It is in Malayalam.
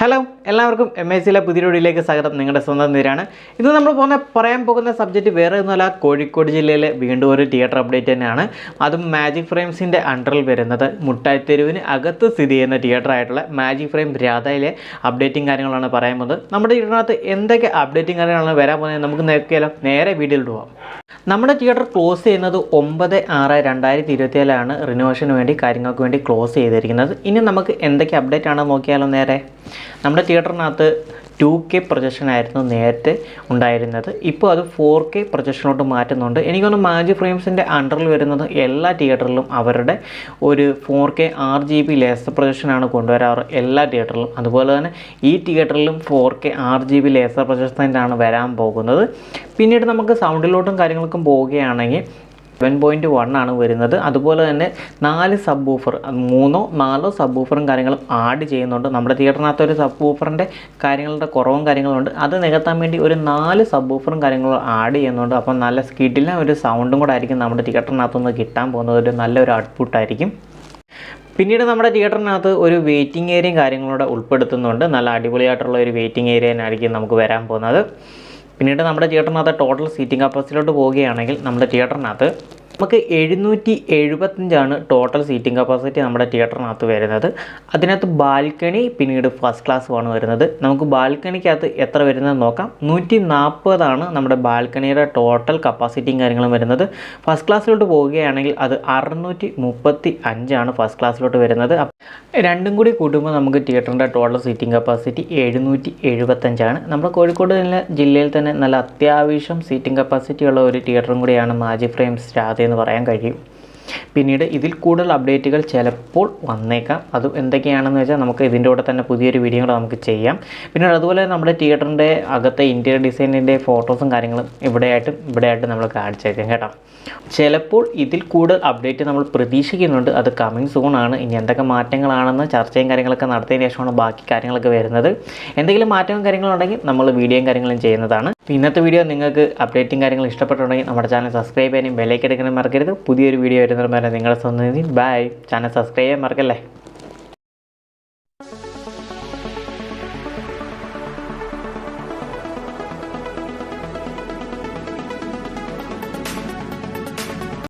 ഹലോ എല്ലാവർക്കും എം എസ് സിയിലെ പുതിയൊടിയിലേക്ക് സ്വാഗതം. നിങ്ങളുടെ സ്വന്തം നേരാണ്. ഇന്ന് നമ്മൾ പോകുന്ന പറയാൻ പോകുന്ന സബ്ജക്റ്റ് വേറെ ഒന്നുമല്ല കോഴിക്കോട് ജില്ലയിലെ വീണ്ടും ഒരു തിയേറ്റർ അപ്ഡേറ്റ് തന്നെയാണ്. അതും മാജിക് ഫ്രെയിംസിന്റെ അണ്ടറിൽ വരുന്നത്. മുട്ടായിത്തെരുവിന് അകത്ത് സ്ഥിതി ചെയ്യുന്ന തിയേറ്റർ ആയിട്ടുള്ള മാജിക് ഫ്രെയിം രാധയിലെ അപ്ഡേറ്റിംഗ് കാര്യങ്ങളാണ് പറയാൻ പോകുന്നത്. നമ്മുടെ ഇതിനകത്ത് എന്തൊക്കെ അപ്ഡേറ്റിംഗ് കാര്യങ്ങളാണ് വരാൻ പോകുന്നത് നമുക്ക് നേരെ വീഡിയോയിൽ പോകാം നമ്മുടെ തിയേറ്റർ ക്ലോസ് ചെയ്യുന്നത് ഒമ്പത് ആറ് രണ്ടായിരത്തി ഇരുപത്തിയേഴിലാണ് റിനോവേഷന് വേണ്ടി കാര്യങ്ങൾക്ക് വേണ്ടി ക്ലോസ് ചെയ്തിരിക്കുന്നത്. ഇനി നമുക്ക് എന്തൊക്കെ അപ്ഡേറ്റ് ആണ് നോക്കിയാലോ നേരെ. നമ്മുടെ തിയേറ്ററിനകത്ത് ടു കെ പ്രൊജക്ഷൻ ആയിരുന്നു നേരത്തെ ഉണ്ടായിരുന്നത്. ഇപ്പോൾ അത് ഫോർ കെ പ്രൊജക്ഷനോട്ട് മാറ്റുന്നുണ്ട്. എനിക്കൊന്ന് മാജി ഫ്രെയിംസിന്റെ അണ്ടറിൽ വരുന്നത് എല്ലാ തിയേറ്ററിലും അവരുടെ ഒരു four K R G B laser പ്രൊജക്ഷനാണ് കൊണ്ടുവരാറ് എല്ലാ തിയേറ്ററിലും അതുപോലെ തന്നെ ഈ തിയേറ്ററിലും four K R G B laser projection തന്നെയാണ് വരാൻ പോകുന്നത്. പിന്നീട് നമുക്ക് സൗണ്ടിലോട്ടും കാര്യങ്ങൾക്കും പോവുകയാണെങ്കിൽ സെവൻ പോയിന്റ് വൺ ആണ് വരുന്നത്. അതുപോലെ തന്നെ നാല് സബ് ഓഫർ മൂന്നോ നാലോ സബ് ഓഫറും കാര്യങ്ങളും ആഡ് ചെയ്യുന്നുണ്ട്. നമ്മുടെ തിയേറ്ററിനകത്ത് ഒരു സബ് ഓഫറിന്റെ കാര്യങ്ങളുടെ കുറവും കാര്യങ്ങളുണ്ട് അത് നികത്താൻ വേണ്ടി ഒരു നാല് സബ് ഓഫറും കാര്യങ്ങളും ആഡ് ചെയ്യുന്നുണ്ട്. അപ്പം നല്ല സ്കിഡിലെ ഒരു സൗണ്ടും കൂടെ ആയിരിക്കും നമ്മുടെ തിയേറ്ററിനകത്തുനിന്ന് കിട്ടാൻ പോകുന്നത്. ഒരു നല്ലൊരു ഔട്ട്പുട്ടായിരിക്കും പിന്നീട് നമ്മുടെ തിയേറ്ററിനകത്ത് ഒരു വെയിറ്റിംഗ് ഏരിയയും കാര്യങ്ങളൂടെ ഉൾപ്പെടുത്തുന്നുണ്ട്. നല്ല അടിപൊളിയായിട്ടുള്ള ഒരു വെയിറ്റിംഗ് ഏരിയ ആയിരിക്കും നമുക്ക് വരാൻ പോകുന്നത്. പിന്നീട് നമ്മുടെ തിയേറ്ററിനകത്ത് ടോട്ടൽ സീറ്റിംഗ് കപ്പാസിറ്റിയിലോട്ട് പോവുകയാണെങ്കിൽ നമ്മുടെ തിയേറ്ററിനകത്ത് നമുക്ക് എഴുന്നൂറ്റി എഴുപത്തഞ്ചാണ് ടോട്ടൽ സീറ്റിംഗ് കപ്പാസിറ്റി നമ്മുടെ തിയേറ്ററിനകത്ത് വരുന്നത്. അതിനകത്ത് ബാൽക്കണി പിന്നീട് ഫസ്റ്റ് ക്ലാസ്സുമാണ് വരുന്നത്. നമുക്ക് ബാൽക്കണിക്കകത്ത് എത്ര വരുന്നത് നോക്കാം. നൂറ്റി നാൽപ്പതാണ് നമ്മുടെ ബാൽക്കണിയുടെ ടോട്ടൽ കപ്പാസിറ്റിയും കാര്യങ്ങളും വരുന്നത്. ഫസ്റ്റ് ക്ലാസ്സിലോട്ട് പോവുകയാണെങ്കിൽ അത് അറുന്നൂറ്റി മുപ്പത്തി അഞ്ചാണ് ഫസ്റ്റ് ക്ലാസ്സിലോട്ട് വരുന്നത് രണ്ടും കൂടി കൂട്ടുമ്പോൾ നമുക്ക് തിയേറ്ററിന്റെ ടോട്ടൽ സീറ്റിംഗ് കപ്പാസിറ്റി എഴുന്നൂറ്റി എഴുപത്തഞ്ചാണ് നമ്മുടെ കോഴിക്കോട് ജില്ലയിൽ തന്നെ നല്ല അത്യാവശ്യം സീറ്റിംഗ് കപ്പാസിറ്റി ഉള്ള ഒരു തിയേറ്ററും കൂടിയാണ് മാജി ഫ്രെയിംസ് രാധ എന്ന് പറയാൻ കഴിയും. പിന്നീട് ഇതിൽ കൂടുതൽ അപ്ഡേറ്റുകൾ ചിലപ്പോൾ വന്നേക്കാം. അത് എന്തൊക്കെയാണെന്ന് വെച്ചാൽ നമുക്ക് ഇതിന്റെ കൂടെ തന്നെ പുതിയൊരു വീഡിയോ കൂടെ നമുക്ക് ചെയ്യാം. പിന്നീട് അതുപോലെ നമ്മുടെ തിയേറ്ററിന്റെ അകത്തെ ഇന്റീരിയർ ഡിസൈനിന്റെ ഫോട്ടോസും കാര്യങ്ങളും ഇവിടെയായിട്ടും ഇവിടെയായിട്ടും നമ്മൾ കാണിച്ചേക്കാം കേട്ടോ. ചിലപ്പോൾ ഇതിൽ കൂടുതൽ അപ്ഡേറ്റ് നമ്മൾ പ്രതീക്ഷിക്കുന്നുണ്ട്. അത് കമ്മിങ് സൂൺ ആണ്. ഇനി എന്തൊക്കെ മാറ്റങ്ങളാണെന്ന് ചർച്ചയും കാര്യങ്ങളൊക്കെ നടത്തിയതിന് ശേഷമാണ് ബാക്കി കാര്യങ്ങളൊക്കെ വരുന്നത്. എന്തെങ്കിലും മാറ്റവും കാര്യങ്ങളും ഉണ്ടെങ്കിൽ നമ്മൾ വീഡിയോയും കാര്യങ്ങളും ചെയ്യുന്നതാണ്. ഇന്നത്തെ വീഡിയോ നിങ്ങൾക്ക് അപ്ഡേറ്റും കാര്യങ്ങളും ഇഷ്ടപ്പെട്ടുണ്ടെങ്കിൽ നമ്മുടെ ചാനൽ സബ്സ്ക്രൈബ് ചെയ്യാനും ബെലൈക്ക് എടുക്കാനും മറക്കരുത്. പുതിയൊരു വീഡിയോ വരുന്നത് നിങ്ങളെ സ്വന്തം ബൈ ചാനൽ സബ്സ്ക്രൈബ് ചെയ്യാൻ മറക്കല്ലേ?